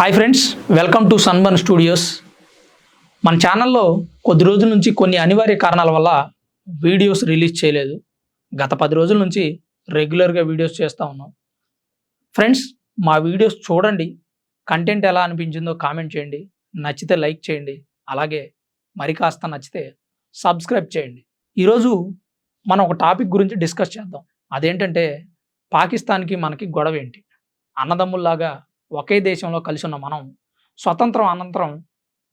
Hi friends welcome to Sunburn studios. మన ఛానల్లో కొద్ది రోజుల నుంచి కొన్ని అనివార్య కారణాల వల్ల వీడియోస్ రిలీజ్ చేయలేదు. గత పది రోజుల నుంచి రెగ్యులర్గా వీడియోస్ చేస్తూ ఉన్నాం. ఫ్రెండ్స్ మా వీడియోస్ చూడండి కంటెంట్ ఎలా అనిపించిందో కామెంట్ చేయండి నచ్చితే లైక్ చేయండి అలాగే మరి కాస్త నచ్చితే సబ్స్క్రైబ్ చేయండి. ఈరోజు మనం ఒక టాపిక్ గురించి డిస్కస్ చేద్దాం. అదేంటంటే పాకిస్తాన్కి మనకి గొడవ ఏంటి? అన్నదమ్ముల్లాగా ఒకే దేశంలో కలిసి ఉన్న మనం స్వతంత్రం అనంతరం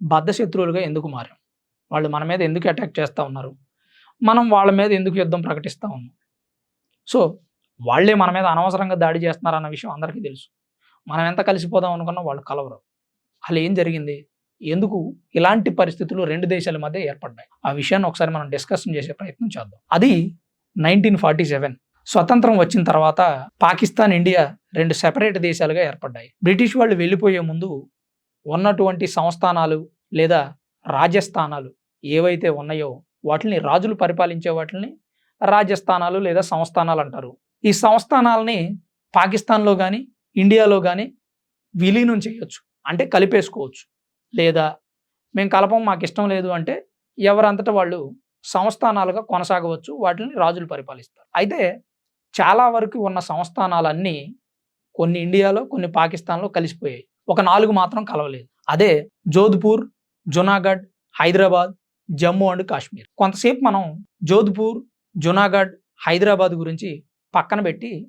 బద్ధశత్రువులుగా ఎందుకు మారాం? వాళ్ళు మన మీద ఎందుకు అటాక్ చేస్తూ ఉన్నారు? మనం వాళ్ళ మీద ఎందుకు యుద్ధం ప్రకటిస్తూ ఉన్నాం? సో వాళ్ళే మన మీద అనవసరంగా దాడి చేస్తున్నారు అన్న విషయం అందరికీ తెలుసు. మనం ఎంత కలిసిపోదాం అనుకున్నా వాళ్ళు కలవరు. అసలు ఏం జరిగింది? ఎందుకు? ఇలాంటి పరిస్థితులు రెండు దేశాల మధ్య ఏర్పడ్డాయి. ఆ విషయాన్ని ఒకసారి మనం డిస్కషన్ చేసే ప్రయత్నం చేద్దాం. అది నైన్టీన్ ఫార్టీ సెవెన్ స్వతంత్రం వచ్చిన తర్వాత పాకిస్తాన్ ఇండియా రెండు సెపరేట్ దేశాలుగా ఏర్పడ్డాయి. బ్రిటిష్ వాళ్ళు వెళ్ళిపోయే ముందు ఉన్నటువంటి సంస్థానాలు లేదా రాజస్థానాలు ఏవైతే ఉన్నాయో వాటిని రాజులు పరిపాలించే వాటిని రాజస్థానాలు లేదా సంస్థానాలు అంటారు. ఈ సంస్థానాలని పాకిస్తాన్లో కానీ ఇండియాలో కానీ విలీనం చేయొచ్చు. అంటే కలిపేసుకోవచ్చు. లేదా మేము కలపం మాకు ఇష్టం లేదు అంటే ఎవరంతటా వాళ్ళు సంస్థానాలుగా కొనసాగవచ్చు వాటిని రాజులు పరిపాలిస్తారు. అయితే చాలా వరకు ఉన్న సంస్థానాలన్నీ కొన్ని ఇండియాలో కొన్ని పాకిస్తాన్లో కలిసిపోయాయి. ఒక నాలుగు మాత్రం కలవలేదు. అదే జోధ్పూర్ జునాగఢ్ హైదరాబాద్ జమ్మూ అండ్ కాశ్మీర్. కొంతసేపు మనం జోధ్పూర్ జునాగఢ్ హైదరాబాద్ గురించి పక్కన పెట్టి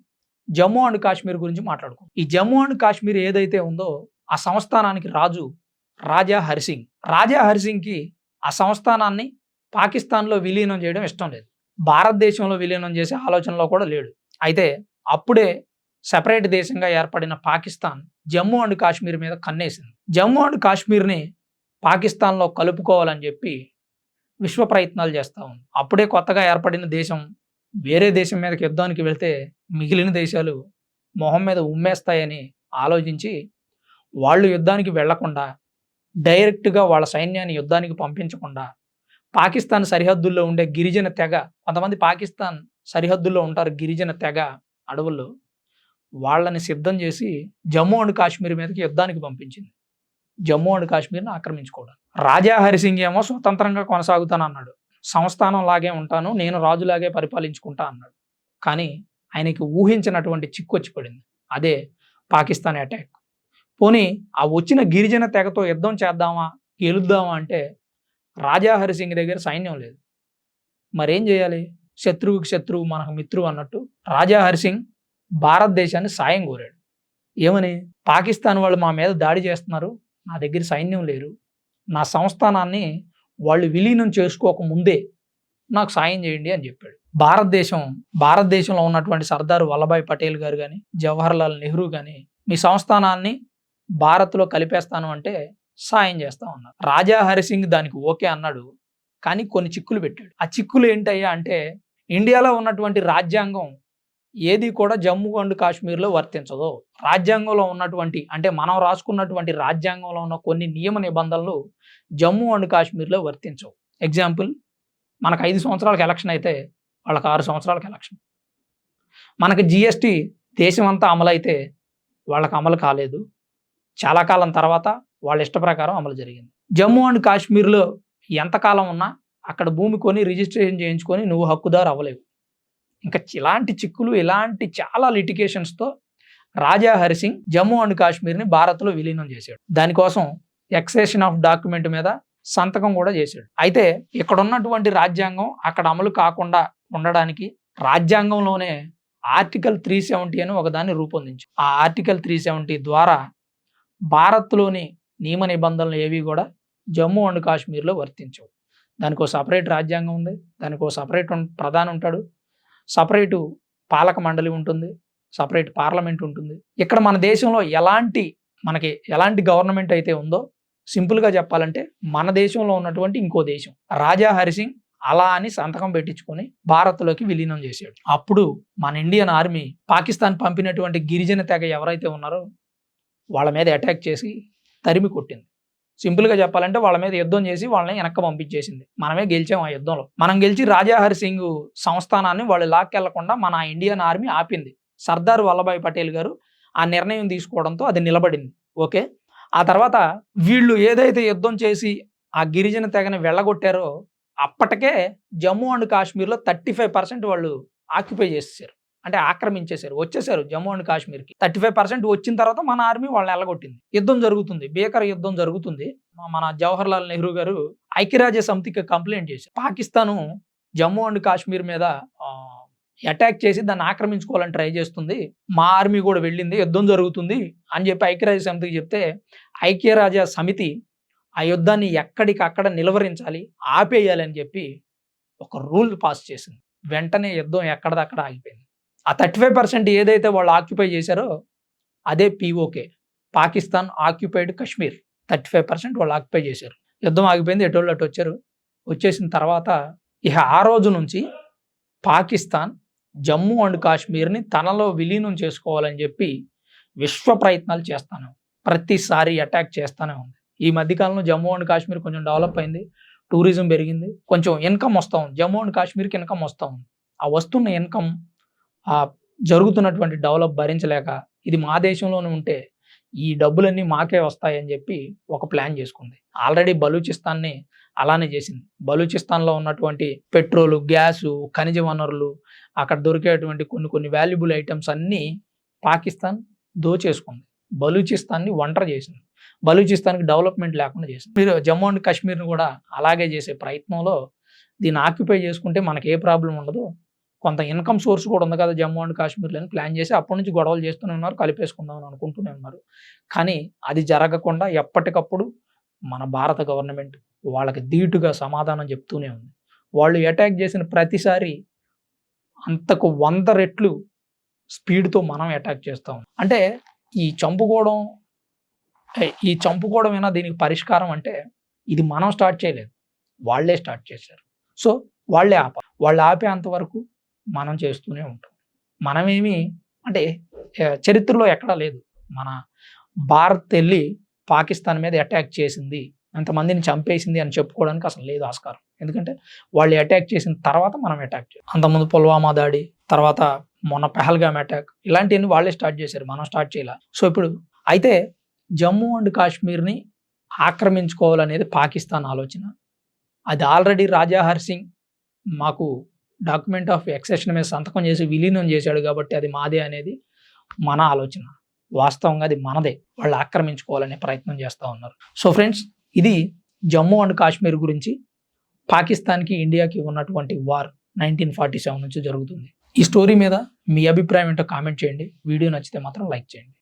జమ్మూ అండ్ కాశ్మీర్ గురించి మాట్లాడుకో ఈ జమ్మూ అండ్ కాశ్మీర్ ఏదైతే ఉందో ఆ సంస్థానానికి రాజు రాజా హరిసింగ్. రాజా హరిసింగ్కి ఆ సంస్థానాన్ని పాకిస్తాన్లో విలీనం చేయడం ఇష్టం లేదు. భారతదేశంలో విలీనం చేసే ఆలోచనలో కూడా లేడు. అయితే అప్పుడే సెపరేట్ దేశంగా ఏర్పడిన పాకిస్తాన్ జమ్మూ అండ్ కాశ్మీర్ మీద కన్నేసింది. జమ్మూ అండ్ కాశ్మీర్ని పాకిస్తాన్లో కలుపుకోవాలని చెప్పి విశ్వ ప్రయత్నాలు చేస్తూ ఉంది. అప్పుడే కొత్తగా ఏర్పడిన దేశం వేరే దేశం మీదకి యుద్ధానికి వెళ్తే మిగిలిన దేశాలు మొహం మీద ఉమ్మేస్తాయని ఆలోచించి వాళ్ళు యుద్ధానికి వెళ్ళకుండా డైరెక్ట్గా వాళ్ళ సైన్యాన్ని యుద్ధానికి పంపించకుండా పాకిస్తాన్ సరిహద్దుల్లో ఉండే గిరిజన తెగ కొంతమంది పాకిస్తాన్ సరిహద్దుల్లో ఉంటారు గిరిజన తెగ అడవుల్లో వాళ్ళని సిద్ధం చేసి జమ్మూ అండ్ కాశ్మీర్ మీదకి యుద్ధానికి పంపించింది. జమ్మూ అండ్ కాశ్మీర్ని ఆక్రమించుకోవడం. రాజా హరిసింగ్ ఏమో స్వతంత్రంగా కొనసాగుతాను అన్నాడు సంస్థానం లాగే ఉంటాను నేను రాజులాగే పరిపాలించుకుంటా అన్నాడు. కానీ ఆయనకి ఊహించినటువంటి చిక్కు వచ్చి పడింది. అదే పాకిస్తాన్ అటాక్. పోనీ ఆ వచ్చిన గిరిజన తెగతో యుద్ధం చేద్దామా గెలుద్దామా అంటే రాజా హరిసింగ్ దగ్గర సైన్యం లేదు. మరేం చేయాలి? శత్రువుకి శత్రువు మనకు మిత్రువు అన్నట్టు రాజా హరిసింగ్ భారతదేశాన్ని సాయం కోరాడు. ఏమని? పాకిస్తాన్ వాళ్ళు మా మీద దాడి చేస్తున్నారు. నా దగ్గర సైన్యం లేరు. నా సంస్థానాన్ని వాళ్ళు విలీనం చేసుకోక ముందే నాకు సాయం చేయండి అని చెప్పాడు. భారతదేశం భారతదేశంలో ఉన్నటువంటి సర్దార్ వల్లభాయ్ పటేల్ గారు కానీ జవహర్లాల్ నెహ్రూ కానీ మీ సంస్థానాన్ని భారత్లో కలిపేస్తాను అంటే సాయం చేస్తా ఉన్నారు. రాజా హరిసింగ్ దానికి ఓకే అన్నాడు కానీ కొన్ని చిక్కులు పెట్టాడు. ఆ చిక్కులు ఏంటయ్యా అంటే ఇండియాలో ఉన్నటువంటి రాజ్యాంగం ఏది కూడా జమ్మూ అండ్ కాశ్మీర్లో వర్తించదు. రాజ్యాంగంలో ఉన్నటువంటి అంటే మనం రాసుకున్నటువంటి రాజ్యాంగంలో ఉన్న కొన్ని నియమ నిబంధనలు జమ్మూ అండ్ కాశ్మీర్లో వర్తించవు. ఎగ్జాంపుల్ మనకు ఐదు సంవత్సరాలకు ఎలక్షన్ అయితే వాళ్ళకి ఆరు సంవత్సరాలకు ఎలక్షన్ మనకు జిఎస్టీ దేశం అంతా అమలైతే వాళ్ళకి అమలు కాలేదు. చాలా కాలం తర్వాత వాళ్ళ ఇష్ట ప్రకారం అమలు జరిగింది. జమ్మూ అండ్ కాశ్మీర్లో ఎంతకాలం ఉన్నా అక్కడ భూమి కొని రిజిస్ట్రేషన్ చేయించుకొని నువ్వు హక్కుదారు అవ్వలేవు. ఇంకా ఇలాంటి చిక్కులు ఇలాంటి చాలా లిటికేషన్స్తో రాజా హరిసింగ్ జమ్మూ అండ్ కాశ్మీర్ని భారత్లో విలీనం చేశాడు. దానికోసం ఎక్సేషన్ ఆఫ్ డాక్యుమెంట్ మీద సంతకం కూడా చేశాడు. అయితే ఇక్కడ ఉన్నటువంటి రాజ్యాంగం అక్కడ అమలు కాకుండా ఉండడానికి రాజ్యాంగంలోనే ఆర్టికల్ త్రీ సెవెంటీ అని ఒకదాన్ని రూపొందించు ఆ ఆర్టికల్ త్రీ సెవెంటీ ద్వారా భారత్లోని నియమ నిబంధనలు ఏవి కూడా జమ్మూ అండ్ కాశ్మీర్లో వర్తించవు. దానికి ఒక సపరేట్ రాజ్యాంగం ఉంది. దానికి ఒక సపరేట్ ప్రధాని ఉంటాడు. సపరేటు పాలక మండలి ఉంటుంది. సపరేట్ పార్లమెంట్ ఉంటుంది. ఇక్కడ మన దేశంలో ఎలాంటి మనకి ఎలాంటి గవర్నమెంట్ అయితే ఉందో సింపుల్గా చెప్పాలంటే మన దేశంలో ఉన్నటువంటి ఇంకో దేశం. రాజా హరిసింగ్ అలా అని సంతకం పెట్టించుకొని భారత్లోకి విలీనం చేశాడు. అప్పుడు మన ఇండియన్ ఆర్మీ పాకిస్తాన్ పంపినటువంటి గిరిజన తెగ ఎవరైతే ఉన్నారో వాళ్ళ మీద అటాక్ చేసి తరిమి కొట్టింది. సింపుల్గా చెప్పాలంటే వాళ్ళ మీద యుద్ధం చేసి వాళ్ళని వెనక్కి పంపించేసింది. మనమే గెలిచాం ఆ యుద్ధంలో. మనం గెలిచి రాజాహరి సింగ్ సంస్థానాన్ని వాళ్ళు లాక్కెళ్ళకుండా మన ఇండియన్ ఆర్మీ ఆపింది. సర్దార్ వల్లభాయ్ పటేల్ గారు ఆ నిర్ణయం తీసుకోవడంతో అది నిలబడింది. ఓకే? ఆ తర్వాత వీళ్ళు ఏదైతే యుద్ధం చేసి ఆ గిరిజన తెగని వెళ్ళగొట్టారో అప్పటికే జమ్మూ అండ్ కాశ్మీర్లో థర్టీ ఫైవ్ పర్సెంట్ వాళ్ళు ఆక్యుపై చేసేసారు. అంటే ఆక్రమించేశారు వచ్చేసారు జమ్మూ అండ్ కాశ్మీర్కి. థర్టీ ఫైవ్ పర్సెంట్ వచ్చిన తర్వాత మన ఆర్మీ వాళ్ళని ఎల్లగొట్టింది. యుద్ధం జరుగుతుంది భీకర యుద్ధం జరుగుతుంది. మన జవహర్ లాల్ నెహ్రూ గారు ఐక్యరాజ్య సమితికి కంప్లైంట్ చేశారు. పాకిస్తాను జమ్మూ అండ్ కాశ్మీర్ మీద అటాక్ చేసి దాన్ని ఆక్రమించుకోవాలని ట్రై చేస్తుంది. మా ఆర్మీ కూడా వెళ్ళింది యుద్ధం జరుగుతుంది అని చెప్పి ఐక్యరాజ్య సమితికి చెప్తే ఐక్యరాజ్య సమితి ఆ యుద్ధాన్ని ఎక్కడికక్కడ నిలువరించాలి ఆపేయాలి అని చెప్పి ఒక రూల్ పాస్ చేసింది. వెంటనే యుద్ధం ఎక్కడిదక్కడ ఆగిపోయింది. ఆ థర్టీ ఫైవ్ పర్సెంట్ ఏదైతే వాళ్ళు ఆక్యుపై చేశారో అదే PoK Pakistan occupied Kashmir thirty five percent వాళ్ళు ఆక్యుపై చేశారు. యుద్ధం ఆగిపోయింది ఎటోళ్ళు అటు వచ్చారు. వచ్చేసిన తర్వాత ఇక ఆ రోజు నుంచి పాకిస్తాన్ జమ్మూ అండ్ కాశ్మీర్ని తనలో విలీనం చేసుకోవాలని చెప్పి విశ్వ ప్రయత్నాలు చేస్తాను ప్రతిసారి అటాక్ చేస్తానే ఉంది. ఈ మధ్యకాలంలో జమ్మూ అండ్ కాశ్మీర్ కొంచెం డెవలప్ అయింది టూరిజం పెరిగింది కొంచెం ఇన్కమ్ వస్తూ ఉంది. జమ్మూ అండ్ కాశ్మీర్కి ఇన్కమ్ వస్తూ ఉంది. ఆ వస్తున్న ఇన్కమ్ ఆ జరుగుతున్నటువంటి డెవలప్ భరించలేక ఇది మా దేశంలోనే ఉంటే ఈ డబ్బులన్నీ మాకే వస్తాయని చెప్పి ఒక ప్లాన్ చేసుకుంది. ఆల్రెడీ బలూచిస్తాన్ని అలానే చేసింది. బలూచిస్తాన్లో ఉన్నటువంటి పెట్రోలు గ్యాసు ఖనిజ వనరులు అక్కడ దొరికేటువంటి కొన్ని కొన్ని వాల్యుబుల్ ఐటమ్స్ అన్నీ పాకిస్తాన్ దోచేసుకుంది. బలూచిస్తాన్ని ఒంటరి చేసింది. బలూచిస్తాన్కి డెవలప్మెంట్ లేకుండా చేసింది. మీరు జమ్మూ అండ్ కాశ్మీర్ని కూడా అలాగే చేసే ప్రయత్నంలో దీన్ని ఆక్యుపై చేసుకుంటే మనకి ఏ ప్రాబ్లం ఉండదు. కొంత ఇన్కమ్ సోర్స్ కూడా ఉంది కదా జమ్మూ అండ్ కాశ్మీర్లో అని ప్లాన్ చేసి అప్పటి నుంచి గొడవలు చేస్తూనే ఉన్నారు కలిపేసుకుందామని అనుకుంటూనే ఉన్నారు. కానీ అది జరగకుండా ఎప్పటికప్పుడు మన భారత గవర్నమెంట్ వాళ్ళకి ధీటుగా సమాధానం చెప్తూనే ఉంది. వాళ్ళు అటాక్ చేసిన ప్రతిసారి అంతకు వంద రెట్లు స్పీడ్తో మనం అటాక్ చేస్తాం అంటే ఈ చంపుకోవడం ఈ ఈ చంపుకోవడమేనా దీనికి పరిష్కారం అంటే ఇది మనం స్టార్ట్ చేయలేదు. వాళ్ళే స్టార్ట్ చేశారు. సో వాళ్ళే ఆప వాళ్ళు ఆపేంత వరకు మనం చేస్తూనే ఉంటాం. మనమేమి అంటే చరిత్రలో ఎక్కడా లేదు. మన భారత్ వెళ్ళి పాకిస్తాన్ మీద అటాక్ చేసింది అంతమందిని చంపేసింది అని చెప్పుకోవడానికి అసలు లేదు ఆస్కారం. ఎందుకంటే వాళ్ళు అటాక్ చేసిన తర్వాత మనం అటాక్ చేయాలి. అంతకుముందు పుల్వామా దాడి తర్వాత మొన్న పెహల్గామ్ అటాక్ ఇలాంటివన్నీ వాళ్ళే స్టార్ట్ చేశారు. మనం స్టార్ట్ చేయాల. సో ఇప్పుడు అయితే జమ్మూ అండ్ కాశ్మీర్ని ఆక్రమించుకోవాలనేది పాకిస్తాన్ ఆలోచన. అది ఆల్రెడీ రాజాహర్ సింగ్ మాకు డాక్యుమెంట్ ఆఫ్ ఎక్సెషన్ మీద సంతకం చేసి విలీనం చేశాడు కాబట్టి అది మాదే అనేది మన ఆలోచన. వాస్తవంగా అది మనదే. వాళ్ళు ఆక్రమించుకోవాలనే ప్రయత్నం చేస్తూ ఉన్నారు. సో ఫ్రెండ్స్ ఇది జమ్మూ అండ్ కాశ్మీర్ గురించి పాకిస్తాన్కి ఇండియాకి ఉన్నటువంటి వార్ నైన్టీన్ ఫార్టీ సెవెన్ నుంచి జరుగుతుంది. ఈ స్టోరీ మీద మీ అభిప్రాయం ఏంటో కామెంట్ చేయండి. వీడియో నచ్చితే మాత్రం లైక్ చేయండి.